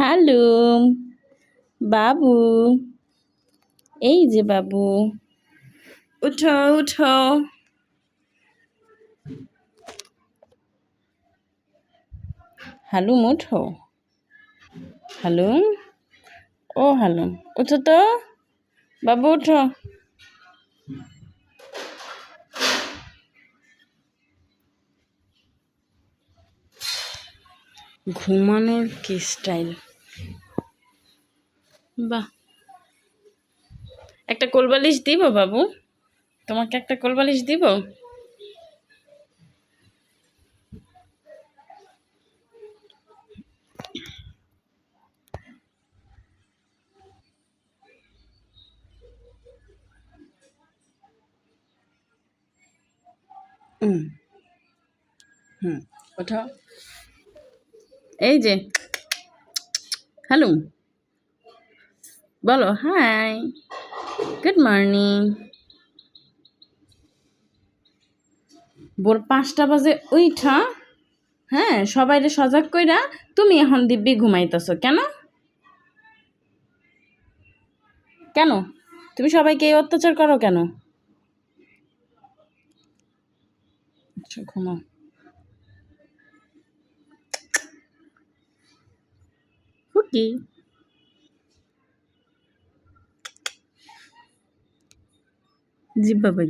হালুম বাবু। এই যে বাবু, উঠো উঠো। হালুম উঠো। হালুম? ও হালুম, উঠো তো। বাবু, উঠো। ঘুমানোর কি স্টাইল বাহ। একটা কোলবালিশ দিব বাবু। তোমাকে একটা কোলবালিশ দিব? হুম হুম। ওঠো। এই যে। হ্যালো। বলো হাই গুড মর্নিং ভোর পাঁচটা বাজে, উইঠা। হ্যাঁ সবাইরে সজাগ কইরা তুমি এখন দিব্যি ঘুমাইতেছো, কেন? কেন? তুমি সবাইকে এই অত্যাচার করো কেন? আচ্ছা ঘুমাও। হুকি জিব্বা বের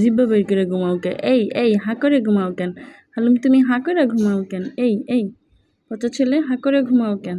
জিব্বা বের করে ঘুমাও কেন? এই এই, হা করে ঘুমাও কেন? হালুম, তুমি হা করে ঘুমাও কেন? এই এই কত ছেলে, হা করে ঘুমাও কেন?